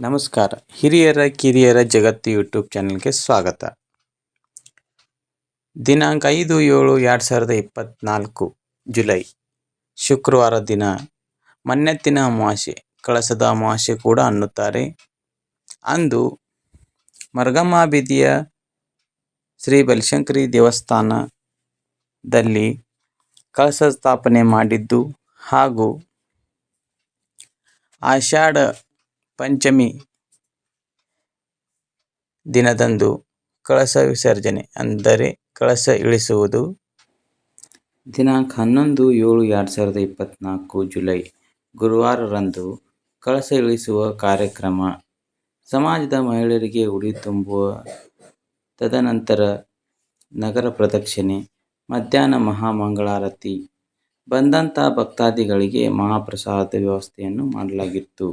ನಮಸ್ಕಾರ. ಹಿರಿಯರ, ಕಿರಿಯರ ಜಗತ್ತು ಯೂಟ್ಯೂಬ್ ಚಾನೆಲ್ಗೆ ಸ್ವಾಗತ. ದಿನಾಂಕ ಐದು ಏಳು ಎರಡು ಸಾವಿರದ ಇಪ್ಪತ್ತ್ನಾಲ್ಕು ಜುಲೈ. ಶುಕ್ರವಾರ ದಿನ. ಮನ್ನೆತ್ತಿನ ಅಮಾವಾಸ್ಯೆ. ಕಳಸದ ಅಮಾವಾಸ್ಯೆ ಕೂಡ ಅನ್ನುತ್ತಾರೆ. ಅಂದು ಮರ್ಗಮಾಬಿದಿಯ ಬೀದಿಯ ಶ್ರೀ ಬಲಶಂಕರಿ ದೇವಸ್ಥಾನದಲ್ಲಿ ಕಳಸ ಸ್ಥಾಪನೆ ಮಾಡಿದ್ದು ಹಾಗೂ ಆಷಾಢ ಪಂಚಮಿ ದಿನದಂದು ಕಳಸ ವಿಸರ್ಜನೆ, ಅಂದರೆ ಕಳಸ ಇಳಿಸುವುದು. ದಿನಾಂಕ ಹನ್ನೊಂದು ಏಳು ಎರಡು ಸಾವಿರದ ಇಪ್ಪತ್ತ್ನಾಲ್ಕು ಜುಲೈ ಗುರುವಾರರಂದು ಕಳಸ ಇಳಿಸುವ ಕಾರ್ಯಕ್ರಮ. ಸಮಾಜದ ಮಹಿಳೆಯರಿಗೆ ಉಡಿ ತುಂಬುವ ತದನಂತರ ನಗರ ಪ್ರದಕ್ಷಿಣೆ, ಮಧ್ಯಾಹ್ನ ಮಹಾಮಂಗಳಾರತಿ. ಬಂದಂಥ ಭಕ್ತಾದಿಗಳಿಗೆ ಮಹಾಪ್ರಸಾದ ವ್ಯವಸ್ಥೆಯನ್ನು ಮಾಡಲಾಗಿತ್ತು.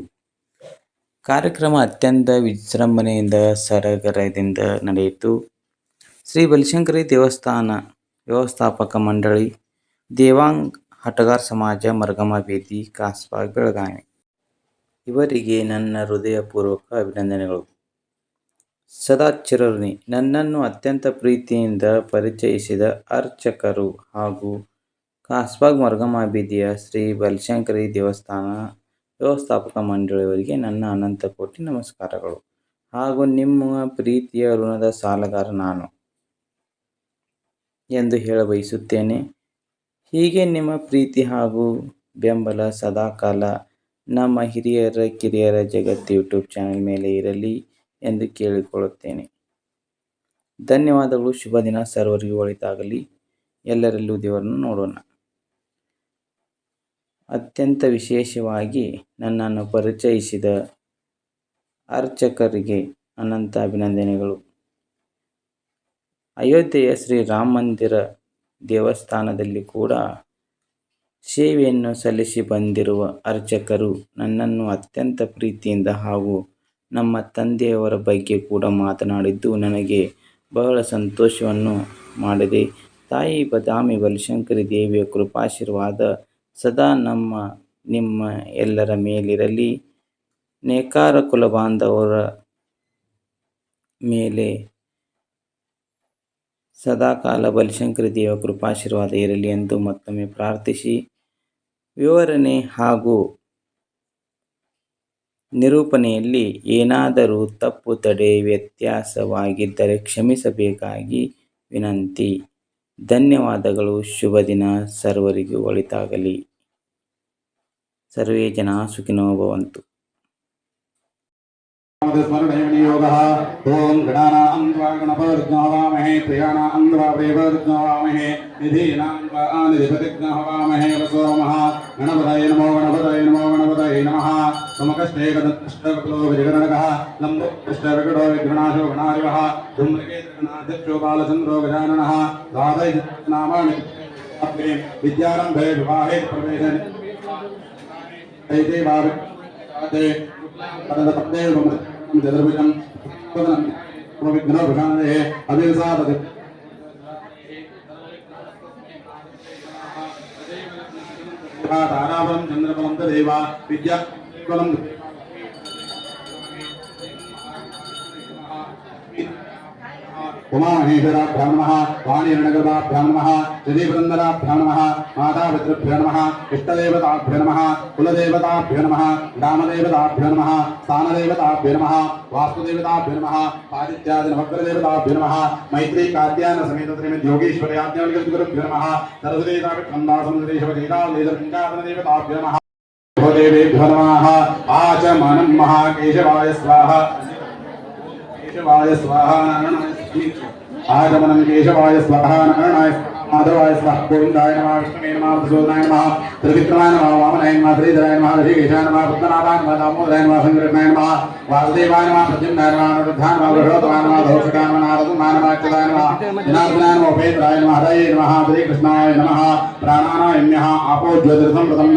ಕಾರ್ಯಕ್ರಮ ಅತ್ಯಂತ ವಿಜೃಂಭಣೆಯಿಂದ ಸರಗರದಿಂದ ನಡೆಯಿತು. ಶ್ರೀ ಬಲಶಂಕರಿ ದೇವಸ್ಥಾನ ವ್ಯವಸ್ಥಾಪಕ ಮಂಡಳಿ, ದೇವಾಂಗ್ ಹಟಗಾರ್ ಸಮಾಜ, ಮರ್ಗಮ ಬೇದಿ ಕಾಸ್ಬಾ, ಬೆಳಗಾವಿ. ಇವರಿಗೆ ನನ್ನ ಹೃದಯಪೂರ್ವಕ ಅಭಿನಂದನೆಗಳು. ಸದಾ ಚಿರಋಣಿ ನನ್ನನ್ನು ಅತ್ಯಂತ ಪ್ರೀತಿಯಿಂದ ಪರಿಚಯಿಸಿದ ಅರ್ಚಕರು ಹಾಗೂ ಕಾಸ್ಬಾಗ್ ಮರ್ಗಮ ಶ್ರೀ ಬಲಶಂಕರಿ ದೇವಸ್ಥಾನ ವ್ಯವಸ್ಥಾಪಕ ಮಂಡಳಿಯವರಿಗೆ ನನ್ನ ಅನಂತ ಕೋಟಿ ನಮಸ್ಕಾರಗಳು. ಹಾಗೂ ನಿಮ್ಮ ಪ್ರೀತಿಯ ಋಣದ ಸಾಲಗಾರ ನಾನು ಎಂದು ಹೇಳ ಬಯಸುತ್ತೇನೆ. ಹೀಗೆ ನಿಮ್ಮ ಪ್ರೀತಿ ಹಾಗೂ ಬೆಂಬಲ ಸದಾಕಾಲ ನಮ್ಮ ಹಿರಿಯರ, ಕಿರಿಯರ ಜಗತ್ತು ಯೂಟ್ಯೂಬ್ ಚಾನೆಲ್ ಮೇಲೆ ಇರಲಿ ಎಂದು ಕೇಳಿಕೊಳ್ಳುತ್ತೇನೆ. ಧನ್ಯವಾದಗಳು. ಶುಭ ದಿನ. ಸರ್ವರಿಗೂ ಒಳಿತಾಗಲಿ. ಎಲ್ಲರಲ್ಲೂ ದೇವರನ್ನು ನೋಡೋಣ. ಅತ್ಯಂತ ವಿಶೇಷವಾಗಿ ನನ್ನನ್ನು ಪರಿಚಯಿಸಿದ ಅರ್ಚಕರಿಗೆ ಅನಂತ ಅಭಿನಂದನೆಗಳು. ಅಯೋಧ್ಯೆಯ ಶ್ರೀ ರಾಮ ಮಂದಿರ ದೇವಸ್ಥಾನದಲ್ಲಿ ಕೂಡ ಸೇವೆಯನ್ನು ಸಲ್ಲಿಸಿ ಬಂದಿರುವ ಅರ್ಚಕರು ನನ್ನನ್ನು ಅತ್ಯಂತ ಪ್ರೀತಿಯಿಂದ ಹಾಗೂ ನಮ್ಮ ತಂದೆಯವರ ಬಗ್ಗೆ ಕೂಡ ಮಾತನಾಡಿದ್ದು ನನಗೆ ಬಹಳ ಸಂತೋಷವನ್ನು ಮಾಡಿದೆ. ತಾಯಿ ಬದಾಮಿ ಬಲಿಶಂಕರಿ ದೇವಿಯ ಕೃಪಾಶೀರ್ವಾದ ಸದಾ ನಮ್ಮ, ನಿಮ್ಮ ಎಲ್ಲರ ಮೇಲಿರಲಿ. ನೇಕಾರ ಕುಲ ಬಾಂಧವರ ಮೇಲೆ ಸದಾಕಾಲ ಬಲಿಶಂಕರ ದೇವ ಕೃಪಾಶೀರ್ವಾದ ಇರಲಿ ಎಂದು ಮತ್ತೊಮ್ಮೆ ಪ್ರಾರ್ಥಿಸಿ. ವಿವರಣೆ ಹಾಗೂ ನಿರೂಪಣೆಯಲ್ಲಿ ಏನಾದರೂ ತಪ್ಪು, ತಡೆ, ವ್ಯತ್ಯಾಸವಾಗಿದ್ದರೆ ಕ್ಷಮಿಸಬೇಕಾಗಿ ವಿನಂತಿ. ಧನ್ಯವಾದಗಳು, ಶುಭ ದಿನ ಸರ್ವರಿಗೂ ಒಳಿತಾಗಲಿ. ಸರ್ವೇ ಜನ ಸುಖಿನೋ ಭವಂತು. ಓಂ ಗಣಾನಾಂ ತ್ವಾ ಗಣಪತಿಜ್ಞಹವಾಮಹೇ ಪ್ರಿಯಾಣಾಂ ತ್ವಾ ಪ್ರಿಯಪತಿಜ್ಞಹವಾಮಹೇ ನಿಧೀನಾಂ ತ್ವಾ ನಿಧಿಪತಿಜ್ಞಹವಾಮಹೇ ವಸೋಮಃ ಗಣಪತಯ ನಮೋ ಗಣಪತಯ ನಮೋ ಗಣಪತಯ ನಮಃ. नमः समकष्टेकदष्टकलो विजगणकः लम्बोष्टविकटो विघ्नाशो गणारिवः धूम्रकेतगणाध्यक्षो बालचन्द्रो गजाननः द्वादशनामानि विद्यारम्भे विवाहे प्रवेशे ऐते भावे तदपत्नेव चतुर्भुजं विघ्नोभुषाणये अभिवसादति ताराबलं चन्द्रबलं तदेव विद्याबलं उमामहेश्वराभ्यां नमः वाणीरणगर्भाभ्यां नमः श्रीवृन्दराभ्यां नमः, मातापितृभ्यो नमः, इष्टदेवताभ्यो नमः, कुलदेवताभ्यो नमः ग्रामदेवताभ्यो नमः, स्थानदेवताभ्यो नमः, वास्तुदेवताभ्यो नमः आदित्यादि नवग्रदेवताभ्यो नमः मैत्री कात्यायन समेत श्रीमद् योगीश्वरयाज्ञावलिकगुरुभ्यो नमः सरस्वतीतापित्कन्दासमुद्रेश्वरीतादेवताभ्यो नमः। देवेभ्यो नमः आचमनं महाकेशवाय स्वाहा। केशवाय स्वाहा नारायणाय आगमनं केशवाय स्वाहा नारायणाय మాధవాయ నమ గోవిందాయ నమ విష్ణువే నమ మధుసూదనాయ నమ త్రివిక్రమాయ నమ వామనాయ నమ శ్రీధరాయ నమ శ్రీకేశాయ నమ పద్మనాభాయ నమ దామోదరాయ నమ సంకృష్ణాయ నమ వాసుదేవాయ నమ ప్రద్యుమ్నాయ నమ అనురుద్ధాయ నమ బృహోత్తమాయ నమ దోషకాయ నమ నారదుమాయ నమ అక్షదాయ నమ జనార్దనాయ నమ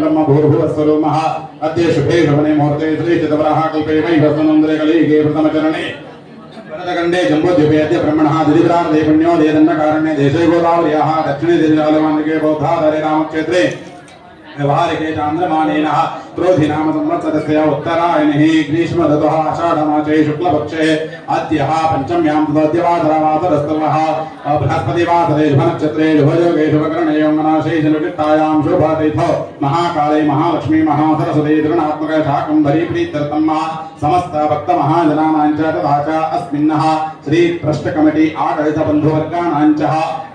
బ్రహ్మ భూర్భువస్వరూమ శుభే శుభనే ముహూర్తే శ్రీ చిదవరాహ కల్పే మై భస్మనందరే కలిగే ప్రథమచరణే जम्बोद्वीपे अद्य ब्रह्मणः दिदिप्रार्थे पुण्यो देदण्डकारण्ये देशे गोदावर्याः दक्षिणे दिशालमार्गे बौद्धाधरे रामक्षेत्रे व्यवहारिके चान्द्रमानेन क्रोधिनाम संवत्सरस्य उत्तरायणिः ग्रीष्मऋतुः आषाढमासे शुक्लपक्षे अद्यः पञ्चम्यां तदोद्यवासरवासरस्तवः बृहस्पतिवासरे शुभनक्षत्रे शुभयोगे शुभकर्णयोगनाशेषनुकृत्तायां शुभतीथो महाकाले महालक्ष्मी महासरस्वती त्रिगुणात्मक शाकुम्भरी प्रीत्यर्थं महा समस्त भक्तमहाजनानां च तथा च अस्मिन्नः श्रीप्रष्टकमिति आडळितबन्धुवर्गाणां च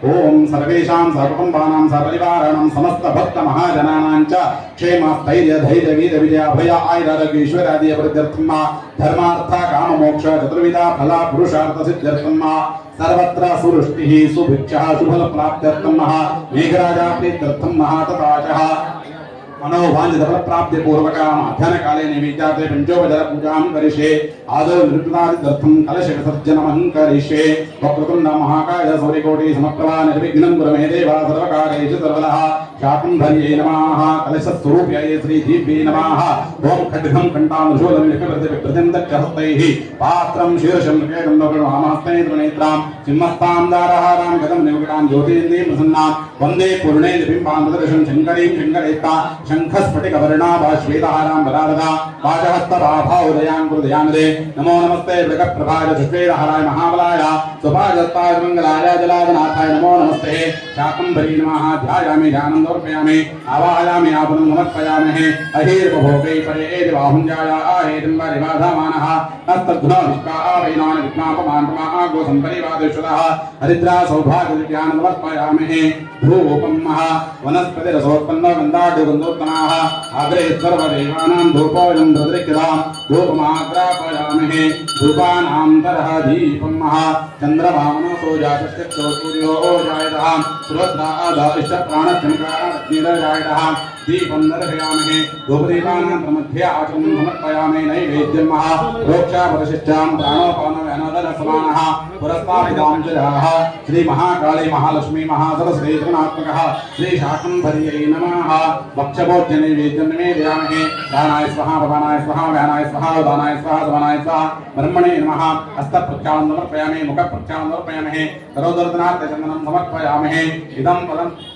ॐ सर्वेषां सर्वकुटुम्बानां सपरिवाराणां समस्तभक्तमहाजनानां च क्षेमस्थैर्यधैर्य स्थैर्य धैर्य वीर विजय अभय आयुरारोग्य ईश्वरादि अभिवृद्ध्यर्थं धर्मार्थ काम मोक्ष चतुर्विधा फल पुरुषार्थ सिद्ध्यर्थं सर्वत्र सुवृष्टिः सुभिक्षः शुभलप्राप्त्यर्थं मेघराजा प्रीत्यर्थं तथा च मनोवाञ्छितफलप्राप्ति पूर्वकाम अध्ययनकाले नैवेद्याते पञ्चोपचार पूजां करिष्ये आदौ नृत्यादित्यर्थं कलश विसर्जनमहं करिष्ये वक्रतुण्ड महाकाय सौरिकोटि समप्रभा निर्विघ्नं कुरु मे देव सर्वकारेषु सर्वदः शाकम्भर्यै नमः कलशस्वरूप्याय श्रीदीप्यै नमः ॐ खड्गं कण्ठानुशूलं लिपिप्रतिप्रतिं दक्षहस्तैः पात्रं शीर्षं केकं लोकणमहस्तै त्रिनेत्रां सिंहस्तां दारहारां गतं निवकटां ज्योतिर्न्दीं प्रसन्नां वन्दे पूर्णेन्द्रबिम्बां प्रदर्शं शङ्करीं शङ्करेत्ता शङ्खस्फटिकवर्णाभाश्वेतहाराम्बरारदा वाचहस्तभाभाउदयाङ्कृदयानुदे नमो नमस्ते मृगप्रभाजश्वेदहराय महाबलाय स्वभाजत्वाय नमो नमस्ते। शाकम्भरी नमः, ध्यायामि ध्यानं समर्पयामि आवाहयामि आपनं नमस्पयामहे अहीर्बभोगे परे बाहुञ्जाया आहेतं परिबाधमानः नस्तद्घ्नाभिष्का हरिद्रा सौभाग्यज्ञानं नमस्पयामहे महा वनस्पतिरसोत्पन्नो गन्धोत्तमाः अग्रे सर्वदेवानां भद्रिक्यतां धूपमाग्रापयामहे धूपानां तरः दीपं महा। चन्द्रभावनसो जातश्चक्षो सूर्यो जायतः। सुभद्रा इष्टप्राणचमकाग्निरजायतः दीपं दर्शयामहे धूपदीपानां प्रमध्य आचमनं समर्पयामहे नैवेद्यं महा रोक्षापदशिष्टां प्राणोपानवेनोदनसमानः पुरस्ताभिदाञ्जलाः श्रीमहाकाली महालक्ष्मी नमः। भक्षभोज्यनैवेद्यं निवेदयामहे। दानाय स्वः भवानाय स्वः व्यानाय स्वः दानाय स्वः समानाय स्वः ब्रह्मणे नमः। हस्तप्रक्षालनं समर्पयामहे, मुखप्रक्षालनं इदं पदं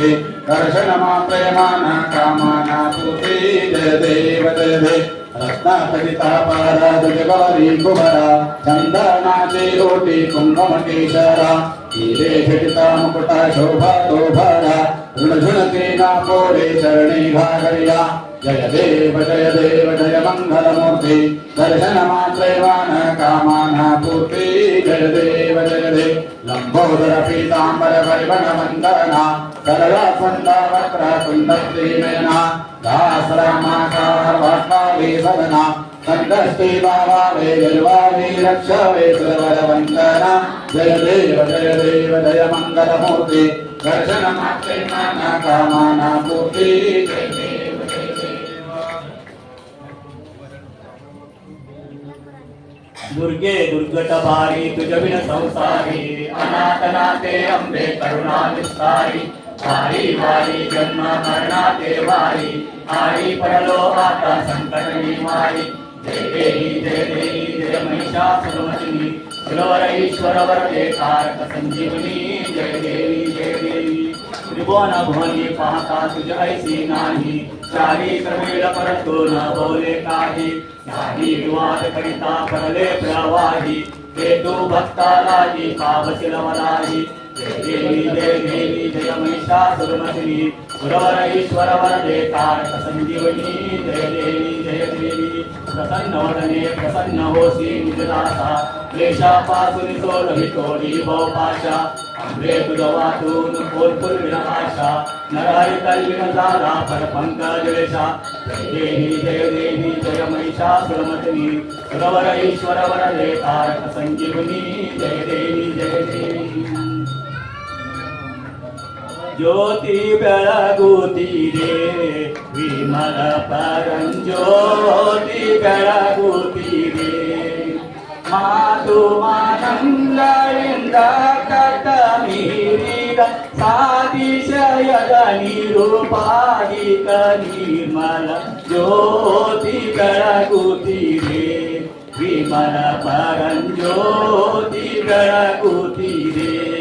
ते दर्शनमात्रयमान कामाना तुते जय देव जय देव रत्नापतिता पारा दुजवारी कुमरा चंदनाचे लोटे कुंभमटेशरा हिरे घटिता मुकुटा शोभा तो भरा कोडे चरणे घागरिया जय देव जय देव जय मङ्गलमूर्ति दर्शनमात्रे मान कामाना पूर्ति जय देव जय देव लम्बोदर पीताम्बर परिवणवन्दना सरला वक्र कुन्दश्रीनयना दासरामाकार वाष्पावे सदना कण्ठस्थी बावावे जलवावे रक्षवे सुरवरवन्दना जय देव जय देव जय मङ्गलमूर्ति दर्शनमात्रे मान कामाना पूर्ति जय देव जय देव दुर्गे दुर्गटभारी तुझविन संसारी अनाथनाथे अंबे करुणा विस्तारी वारी वारी जन्म मरणाते वारी आरी परलो आता संकट निवारी जय देवी जय देवी जय महिषासुरमर्दिनी सुरवर ईश्वर वरदे कारक संजीवनी जय देवी जय देवी त्रिभुवन भुवनी पाहता तुझ ऐसी नाही चारी क्रमेळ परतो न बोले काही नाही विवाद करिता परले प्रवाही हे तू भक्तालाही पावसिल मलाही देवी देवी जय महिषासुरमर्दिनी सुरवर ईश्वर वरदे कारक संजीवनी जय देवी जय देवी प्रसन्न वदने प्रसन्न होसी निजदासा क्लेशापासून सोडवी तोडी भवपाशा आंबे तुझ वाटून पोरपूर विनाशा नरहरी कल्विन झाला पर पंकज रेषा जय देवी जय देवी जय महिषासुरमर्दिनी सुरवर ईश्वर वरदे कारक संजीवनी जय देवी जय देवी ಜ್ಯೋತಿ ಬೆಳಗುತ್ತೀರೆ ವಿಮಲ ಪರಂಜ್ಯೋತಿ ಬೆಳಗುತ್ತೀರೆ ಮಾತು ಮಾನಂದರಿಂದ ಕಟ ಮೀರಿದ ಸಾದಿಶಯದ ನಿರುಪಾದಿಕ ನಿರ್ಮಲ ಜ್ಯೋತಿ ಬೆಳಗುತ್ತೀರೆ ವಿಮಲ ಪರಂಜ್ಯೋತಿ ಬೆಳಗುತ್ತೀರೆ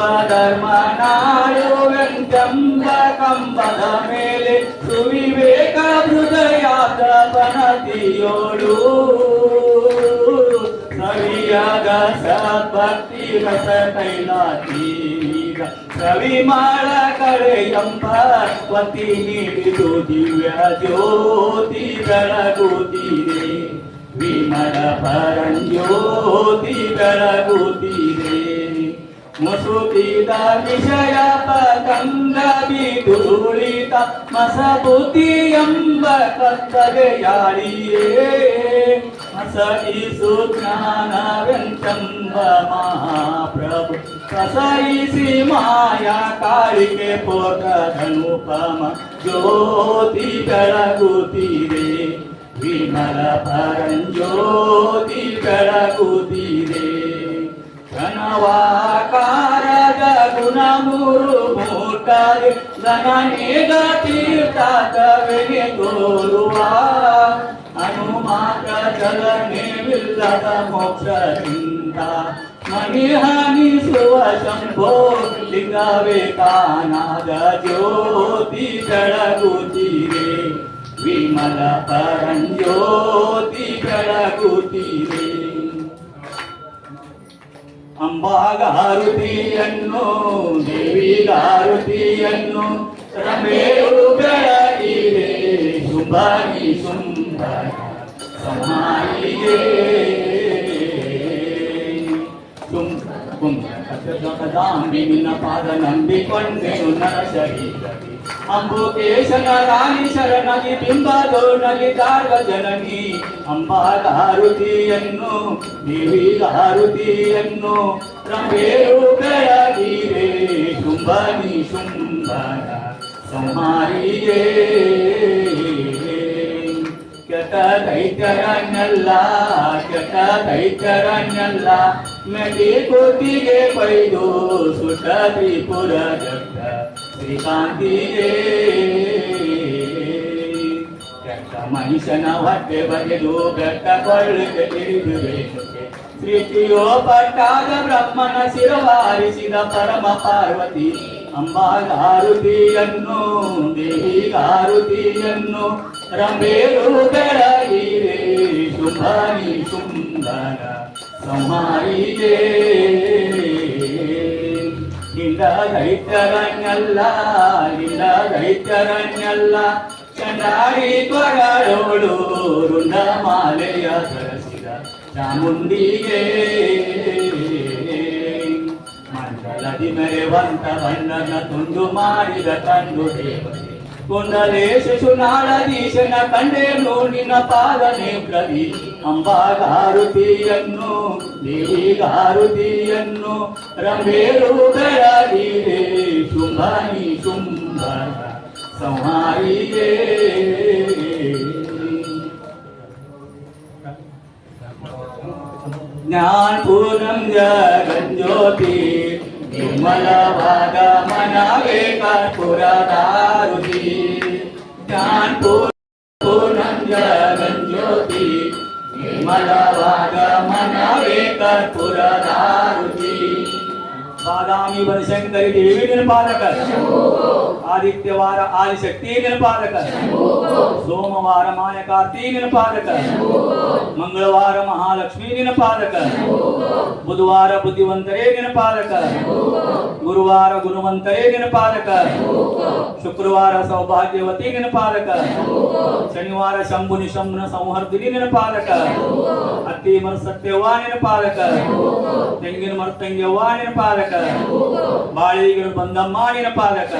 ಶಿವಧರ್ಮ ನಾಡುವೆಂತೆಂಬ ಕಂಬದ ಮೇಲೆ ಸುವಿವೇಕ ಹೃದಯಾದ ಬನತಿಯೋಳು ಸವಿಯಾದ ಸದ್ಭಕ್ತಿ ರಸ ಕೈಲಾತೀಗ ಸವಿಮಾಳ ಕಡೆ ಎಂಬ ಪತಿ ನೀಡಿದು ದಿವ್ಯ ಜ್ಯೋತಿ ಬೆಳಗುತ್ತೀರೆ ವಿಮಲ ಪರಂಜ್ಯೋತಿ ಬೆಳಗುತ್ತೀರೆ ಮುಸುಕಿದ ವಿಷಯ ಪತಂಗ ಬಿದುಳಿತ ಮಸಬುತಿ ಎಂಬ ಕತ್ತಲೆಯಾಳಿಯೇ ಮಸಯಿಸು ಜ್ಞಾನವೆಂಬ ಮಹಾಪ್ರಭು ಕಸಯಿಸಿ ಮಾಯಾ ಕಾಳಿಕೆ ಪೋತಧನುಪಮ ಜ್ಯೋತಿ ಬೆಳಗುತ್ತೀರೆ ವಿಮಲ ಪರಂಜ್ಯೋತಿ ధనవాకారద గుణమురు మూర్తాది ధననిగ తీర్థాత విని గోరువా హనుమాత జలనే విల్లద మోక్ష చింత మణిహని శివ శంభో లింగ వికానాద జ్యోతి జడగుతిరే విమల పరంజ్యోతి జడగుతిరే ಬೆಳಗುತ್ತೀರೆ ಅಂಬಾಗಾರುತಿಯನ್ನು ದೇವಿಗಾರುತಿಯನ್ನು ರಮೇರು ಬೆಳಗಿರೆ ಶುಭಾಗಿ ಶುಂಭ ಸಮಾಯಿಗೆ ನಿನ್ನ ಪಾದ ನಂಬಿಕೊಂಡೆನು ನರ ಶರೀರಕ್ಕೆ ಅಂಬುಕೇಶನ ರಾಣಿ ಶರಣಗಿ ಬಿಂಬದೋಣಗಿ ದಾರ್ವ ಜನನಿ ಅಂಬಾಗಾರುತಿಯನ್ನು ದೇವಿಗಾರುತಿಯನ್ನು ರಮೇರು ಬೆಳಗಿರೆ ಶುಂಭನಿ ಶುಂಭನ ಸಂಹಾರಿಯೇ ಕೆಟ ದೈತ್ಯರನ್ನೆಲ್ಲ ಕೆಟ ದೈತ್ಯರನ್ನೆಲ್ಲ ಮೆಡಿ ಕೋಟಿಗೆ ಬೈದು ಸುಟ ತ್ರಿಪುರ ಜಗ್ಗ ಶ್ರೀಕಾಂತಿಗೆ ಕೆಟ್ಟ ಮನುಷ್ಯನ ಹೊಟ್ಟೆ ಬಗೆದು ಬೆಟ್ಟ ಕೊಳ್ಳಿಗೆ ತಿಳಿದು ವೇಷಕ್ಕೆ ಸೃಷ್ಟಿಯೋ ಪಟ್ಟಾದ ಬ್ರಹ್ಮನ ಶಿರವಾರಿಸಿದ ಪರಮ ಪಾರ್ವತಿ ಅಂಬಾಗಾರುತಿಯನ್ನು ದೇವಿಗಾರುತಿಯನ್ನು ರಮೇರು ಬೆಳಗಿರೆ ಶುಭನಿ ಶುಂಭನ ಸಂಹಾರಿಗೆ ನಿಂದ ದೈತ್ಯರನ್ನಲ್ಲ ನಿಂದ ದೈತ್ಯರನ್ನಲ್ಲ ಚಂಡಾರಿ ತ್ವರಳೋಳು ರುಂಡ ಮಾಲೆಯ ಸರಸಿದ ಚಾಮುಂಡಿಗೆ. ಮಂಡಲದಿ ಮೆರೆವಂತ ಬಣ್ಣನ ತುಂಡು ಮಾಡಿದ ತಂದು ದೇವತೆ. ಕುಂಡಲೇಶ ಸುನಾಳದೀಶನ ಕಂಡೇನು ನಿನ್ನ ಪಾದ ನೇತ್ರದಿ ಅಂಬಾಗಾರುತಿಯನ್ನು ದೇವಿಗಾರುತಿಯನ್ನು ರಮೇರು ಬೆಳಗಿರೆ ಶುಂಭನಿ ಶುಂಭನ ಸಂಹಾರಿಯೇ निर्मला वागा मनावे कर्पूरा दारुदी ज्ञानपूर पूर्णंजन ज्योती निर्मला वागा मनावे कर्पूरा दारुदी ಬಾದಾಮಿ ಬನಶಂಕರಿ ದೇವಿ ನಿರ್ಪಾಲಕ ಆದಿತ್ಯವಾರ ಆದಿಶಕ್ತಿ ನಿರ್ಪಾಲಕ ಸೋಮವಾರ ಮಾಯಕಾರ್ತಿ ನಿರ್ಪಾಲಕ ಮಂಗಳವಾರ ಮಹಾಲಕ್ಷ್ಮಿ ನಿನಪಾಲಕ ಬುಧವಾರ ಬುದ್ಧಿವಂತರೇ ನಿನಪಾಲಕ ಗುರುವಾರ ಗುಣವಂತರೇ ನಿನಪಾಲಕ ಶುಕ್ರವಾರ ಸೌಭಾಗ್ಯವತಿ ನಿನಪಾಲಕ ಶನಿವಾರ ಶಂಭು ನಿಶಂಭನ ಸಂಹರ್ದಿನಿ ನಿನಪಾಲಕ ಅತ್ತಿ ಮರ ಸತ್ಯವ್ವ ನಿನಪಾಲಕ ತೆಂಗಿನ ಮರ ತಂಗ್ಯವ್ವ ನಿನಪಾಲಕ ಪಾದಕ ಬಂದ ನಿನ್ನ ಪಾದಕ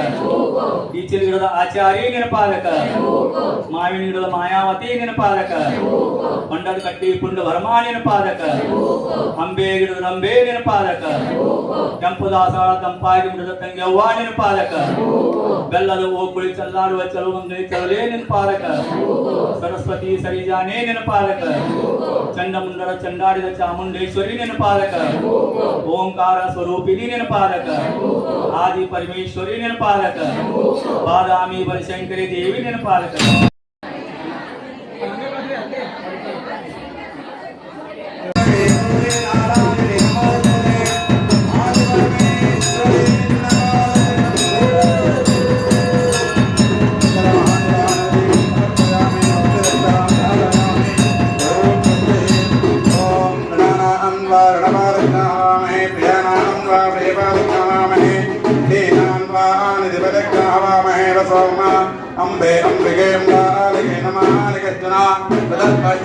ಈಚಿನ ಗಿಡದ ಆಚಾರಿ ನಿನ್ನ ಪಾದಕ ಮಾವಿನ ಗಿಡದ ಮಾಯಾವತಿ ಪಾದಕ ಮಂಡದ ಕಟ್ಟಿ ಪುಂಡ ವರ್ಮ ಪಾಲಕ ಅಂಬೆ ಗಿಡದ ರಂಬೆ ನಿನ್ನ ಪಾದಕ ಕೆಂಪು ದಾಸವಾಳ ತಂಪಾಗಿ ಗಿಡದ ತಂಗ್ಯವ್ವ ನಿನ್ನ ಪಾದಕ ಬೆಲ್ಲದ ಓಕುಳಿ ಚಲ್ಲಾಡುವ ಚಲುವಂದೆ ಚಲುಲೇ ನಿನ್ನ ಪಾದಕ ಸರಸ್ವತಿ ಸರಿಜಾನೇ ನಿನ್ನ ಪಾದಕ ಚಂಡಮುಂಡರ ಚಂಡಾಡಿದ ಚಾಮುಂಡೇಶ್ವರಿ ನಿನ್ನ ಪಾದಕ ಓಂಕಾರ ಸ್ವರೂಪಿಣಿ ನಿನ್ನ ಪಾದಕ ಆದಿ ಪರಮೇಶ್ವರಿ ನಿನ್ನ ಪಾದಕ ಬಾದಾಮಿ ಬನಶಂಕರಿ ದೇವಿ ನಿನ್ನ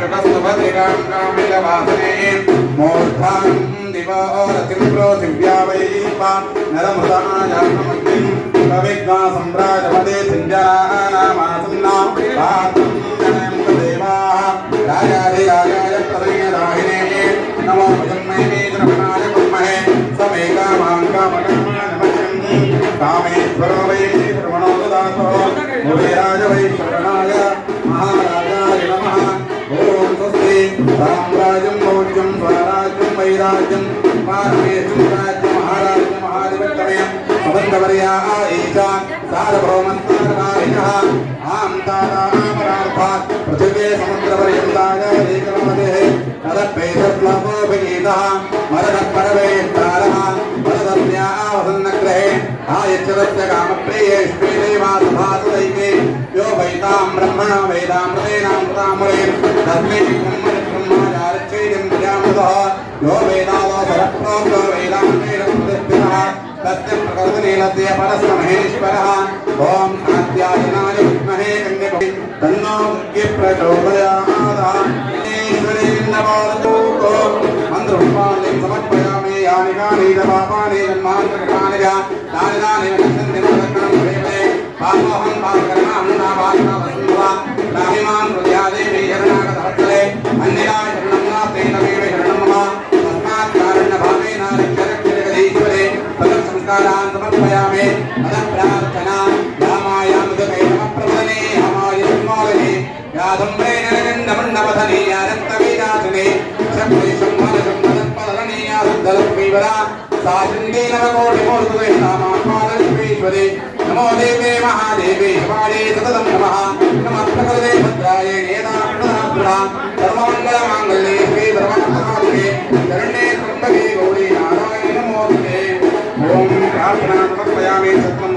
नृपस्तुपतिकामिलवासने मूर्धां दिवारतिं पृथिव्या वैपा नरमृतायामग्निं पविग्ना सम्राजपदे सिञ्जरानामासन्नां देवाः राजाधिराजाय प्रदयदाहिने नमो भजन्मये श्रवणाय कुर्महे समेकामाङ्कामकर्मणमयं कामेश्वरो वै श्रवणो ददातो मुनिराज वै श्रवण तस्मै ब्रह्मणि ब्रह्माचारच्छेदं यो वेदादो सरप्रोक्तो वेदान्तेन प्रतिष्ठितः तस्य प्रकृतिनीलस्य परस्य महेश्वरः ॐ आद्यायनाय विद्महे कन्यके तन्नो प्रचोदयात् ईश्वरे नमो मन्त्रपुष्पाणिं समर्पयामि यानि कानि च पापानि जन्मान्तरकानि च तानि तानि गच्छन्ति प्रदक्षिणं శ్రీవర సాశిందే నవకోటి మూర్తులే సామాత్మానశ్వేశ్వరే నమో దేవే మహాదేవే శివాడే సతతం నమ నమస్కృతే భద్రాయ నేదాక్షురా సర్వమంగళ మాంగళ్యే శ్రీ సర్వమంగళమాదే చరణే కుంభగే గౌరీ నారాయణ నమోస్తే ఓం ప్రార్థనా సమర్పయామి సత్వం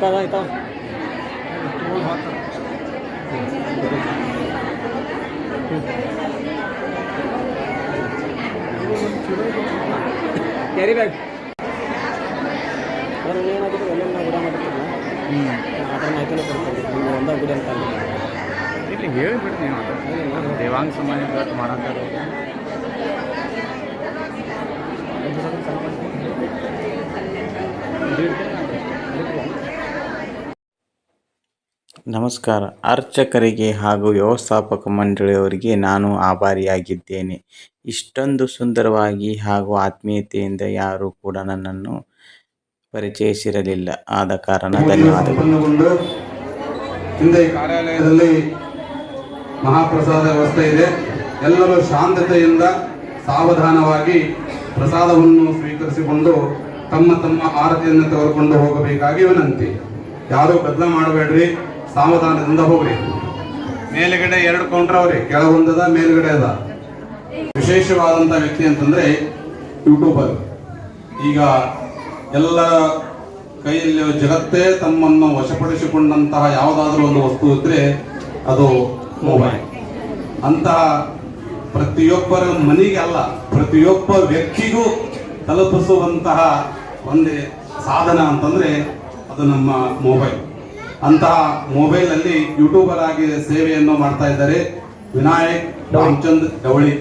ಇತ್ತಾವ ಇತ್ತಾವ ಕ್ಯಾರಿ ಬ್ಯಾಗ್ ಅವ್ರು ಎಲ್ಲೆಲ್ಲ ಗುಡ ನಾಲ್ಕನೇ ಬರ್ತಾರೆ ನಿಮ್ಗೆ ಒಂದೇ ಗುಡಿ ಅಂತ. ಇಲ್ಲಿ ಅದು. ದೇವಾಂಗ ಸಮಾಜ ಮಾಡಂತಾರೆ ನಮಸ್ಕಾರ. ಅರ್ಚಕರಿಗೆ ಹಾಗೂ ವ್ಯವಸ್ಥಾಪಕ ಮಂಡಳಿಯವರಿಗೆ ನಾನು ಆಭಾರಿಯಾಗಿದ್ದೇನೆ. ಇಷ್ಟೊಂದು ಸುಂದರವಾಗಿ ಹಾಗೂ ಆತ್ಮೀಯತೆಯಿಂದ ಯಾರೂ ಕೂಡ ನನ್ನನ್ನು ಪರಿಚಯಿಸಿರಲಿಲ್ಲ. ಆದ ಕಾರಣ ಧನ್ಯವಾದಗಳು. ಹಿಂದೆ ಕಾರ್ಯಾಲಯದಲ್ಲಿ ಮಹಾಪ್ರಸಾದ ವ್ಯವಸ್ಥೆ ಇದೆ. ಎಲ್ಲರೂ ಶಾಂತತೆಯಿಂದ ಸಾವಧಾನವಾಗಿ ಪ್ರಸಾದವನ್ನು ಸ್ವೀಕರಿಸಿಕೊಂಡು ತಮ್ಮ ತಮ್ಮ ಆರತಿಯನ್ನು ತೆಗೆದುಕೊಂಡು ಹೋಗಬೇಕಾಗಿ ವಿನಂತಿ. ಯಾರೂ ಬದಲ ಮಾಡಬೇಡ್ರಿ. ಸಾವಧಾನದಿಂದ ಹೋಗ್ರಿ. ಮೇಲುಗಡೆ ಎರಡು ಕೌಂಟರ್ ಅವ್ರಿ, ಕೆಳಗೊಂದದ, ಮೇಲುಗಡೆ ಅದ. ವಿಶೇಷವಾದಂತ ವ್ಯಕ್ತಿ ಅಂತಂದ್ರೆ ಯೂಟ್ಯೂಬರ್ ಈಗ ಎಲ್ಲ ಕೈಯಲ್ಲಿ ಜಗತ್ತೇ ತಮ್ಮನ್ನು ವಶಪಡಿಸಿಕೊಂಡಂತಹ ಯಾವುದಾದ್ರೂ ಒಂದು ವಸ್ತು ಇದ್ರೆ ಅದು ಮೊಬೈಲ್ ಅಂತಹ ಪ್ರತಿಯೊಬ್ಬರ ಮನೆಗೆ ಅಲ್ಲ, ಪ್ರತಿಯೊಬ್ಬ ವ್ಯಕ್ತಿಗೂ ತಲುಪಿಸುವಂತಹ ಒಂದೇ ಸಾಧನ ಅಂತಂದ್ರೆ ಅದು ನಮ್ಮ ಮೊಬೈಲ್ ಅಂತಹ ಮೊಬೈಲ್ ಅಲ್ಲಿ ಯೂಟ್ಯೂಬರ್ ಆಗಿ ಸೇವೆಯನ್ನು ಮಾಡ್ತಾ ಇದ್ದಾರೆ. ವಿನಾಯಕ್, ರಾಮಚಂದ್, ಡವಳಿ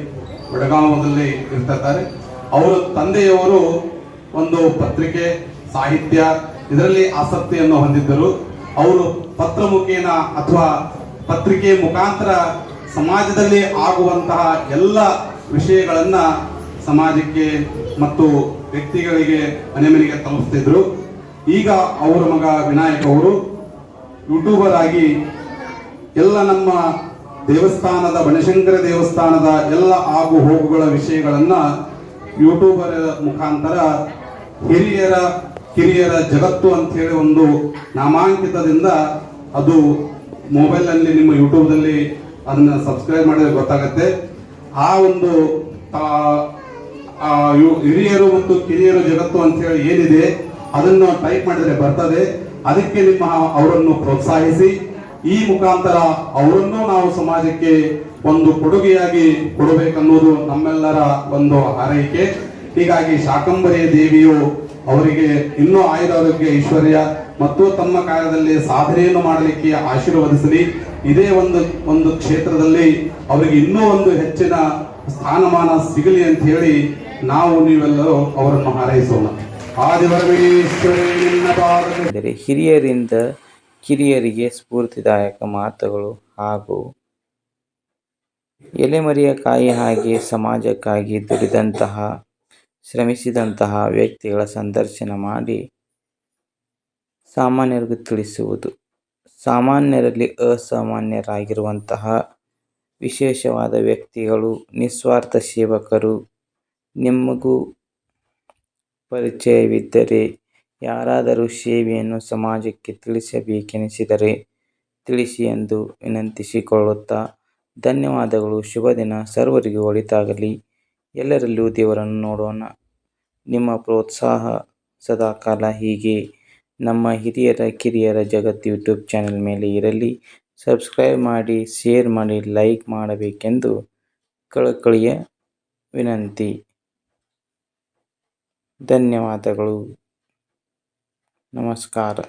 ಬೆಳಗಾವದಲ್ಲಿ ಇರ್ತಿರ್ತಾರೆ. ಅವರು ತಂದೆಯವರು ಒಂದು ಪತ್ರಿಕೆ, ಸಾಹಿತ್ಯ, ಇದರಲ್ಲಿ ಆಸಕ್ತಿಯನ್ನು ಹೊಂದಿದ್ದರು. ಅವರು ಪತ್ರ ಮುಖೇನ ಅಥವಾ ಪತ್ರಿಕೆ ಮುಖಾಂತರ ಸಮಾಜದಲ್ಲಿ ಆಗುವಂತಹ ಎಲ್ಲ ವಿಷಯಗಳನ್ನ ಸಮಾಜಕ್ಕೆ ಮತ್ತು ವ್ಯಕ್ತಿಗಳಿಗೆ ಮನೆ ಮನೆಗೆ ತಲುಪಿಸ್ತಿದ್ರು. ಈಗ ಅವರ ಮಗ ವಿನಾಯಕ್ ಅವರು ಯೂಟ್ಯೂಬರ್ ಆಗಿ ಎಲ್ಲ ನಮ್ಮ ದೇವಸ್ಥಾನದ, ಬನಶಂಕರ ದೇವಸ್ಥಾನದ ಎಲ್ಲ ಆಗು ಹೋಗುಗಳ ವಿಷಯಗಳನ್ನ ಯೂಟ್ಯೂಬರ್ ಮುಖಾಂತರ ಹಿರಿಯರ, ಕಿರಿಯರ ಜಗತ್ತು ಅಂತ ಹೇಳಿ ಒಂದು ನಾಮಾಂಕಿತದಿಂದ ಅದು ಮೊಬೈಲ್ ಅಲ್ಲಿ ನಿಮ್ಮ ಯೂಟ್ಯೂಬ್ದಲ್ಲಿ ಅದನ್ನ ಸಬ್ಸ್ಕ್ರೈಬ್ ಮಾಡಿದ್ರೆ ಗೊತ್ತಾಗತ್ತೆ. ಆ ಒಂದು ಹಿರಿಯರು ಮತ್ತು ಕಿರಿಯರು ಜಗತ್ತು ಅಂತ ಹೇಳಿ ಏನಿದೆ, ಅದನ್ನು ಟೈಪ್ ಮಾಡಿದ್ರೆ ಬರ್ತದೆ. ಅದಕ್ಕೆ ನಿಮ್ಮ ಅವರನ್ನು ಪ್ರೋತ್ಸಾಹಿಸಿ, ಈ ಮುಖಾಂತರ ಅವರನ್ನು ನಾವು ಸಮಾಜಕ್ಕೆ ಒಂದು ಕೊಡುಗೆಯಾಗಿ ಕೊಡಬೇಕನ್ನೋದು ನಮ್ಮೆಲ್ಲರ ಒಂದು ಹಾರೈಕೆ. ಹೀಗಾಗಿ ಶಾಕಂಬರಿ ದೇವಿಯು ಅವರಿಗೆ ಇನ್ನೂ ಆಯುರಾರೋಗ್ಯ ಐಶ್ವರ್ಯ ಮತ್ತು ತಮ್ಮ ಕಾರ್ಯದಲ್ಲಿ ಸಾಧನೆಯನ್ನು ಮಾಡಲಿಕ್ಕೆ ಆಶೀರ್ವದಿಸಲಿ. ಇದೇ ಒಂದು ಒಂದು ಕ್ಷೇತ್ರದಲ್ಲಿ ಅವರಿಗೆ ಇನ್ನೂ ಒಂದು ಹೆಚ್ಚಿನ ಸ್ಥಾನಮಾನ ಸಿಗಲಿ ಅಂತ ಹೇಳಿ ನಾವು ನೀವೆಲ್ಲರೂ ಅವರನ್ನು ಹಾರೈಸೋಣ. ಅಂದರೆ ಹಿರಿಯರಿಂದ ಕಿರಿಯರಿಗೆ ಸ್ಫೂರ್ತಿದಾಯಕ ಮಾತುಗಳು ಹಾಗೂ ಎಲೆಮರಿಯ ಕಾಯಿ ಹಾಗೆ ಸಮಾಜಕ್ಕಾಗಿ ದುಡಿದಂತಹ, ಶ್ರಮಿಸಿದಂತಹ ವ್ಯಕ್ತಿಗಳ ಸಂದರ್ಶನ ಮಾಡಿ ಸಾಮಾನ್ಯರಿಗೂ ತಿಳಿಸುವುದು. ಸಾಮಾನ್ಯರಲ್ಲಿ ಅಸಾಮಾನ್ಯರಾಗಿರುವಂತಹ ವಿಶೇಷವಾದ ವ್ಯಕ್ತಿಗಳು, ನಿಸ್ವಾರ್ಥ ಸೇವಕರು, ನಿಮಗೂ ಪರಿಚಯವಿದ್ದರೆ ಯಾರಾದರೂ ಸೇವೆಯನ್ನು ಸಮಾಜಕ್ಕೆ ತಿಳಿಸಬೇಕೆನಿಸಿದರೆ ತಿಳಿಸಿ ಎಂದು ವಿನಂತಿಸಿಕೊಳ್ಳುತ್ತಾ ಧನ್ಯವಾದಗಳು. ಶುಭ ದಿನ. ಸರ್ವರಿಗೂ ಒಳಿತಾಗಲಿ. ಎಲ್ಲರಲ್ಲೂ ದೇವರನ್ನು ನೋಡೋಣ. ನಿಮ್ಮ ಪ್ರೋತ್ಸಾಹ ಸದಾಕಾಲ ಹೀಗೆ. ನಮ್ಮ ಹಿರಿಯರ, ಕಿರಿಯರ ಜಗತ್ತು ಯೂಟ್ಯೂಬ್ ಚಾನೆಲ್ ಮೇಲೆ ಇರಲಿ. ಸಬ್ಸ್ಕ್ರೈಬ್ ಮಾಡಿ, ಶೇರ್ ಮಾಡಿ, ಲೈಕ್ ಮಾಡಬೇಕೆಂದು ಕಳಕಳಿಯ ವಿನಂತಿ. ಧನ್ಯವಾದಗಳು. ನಮಸ್ಕಾರ.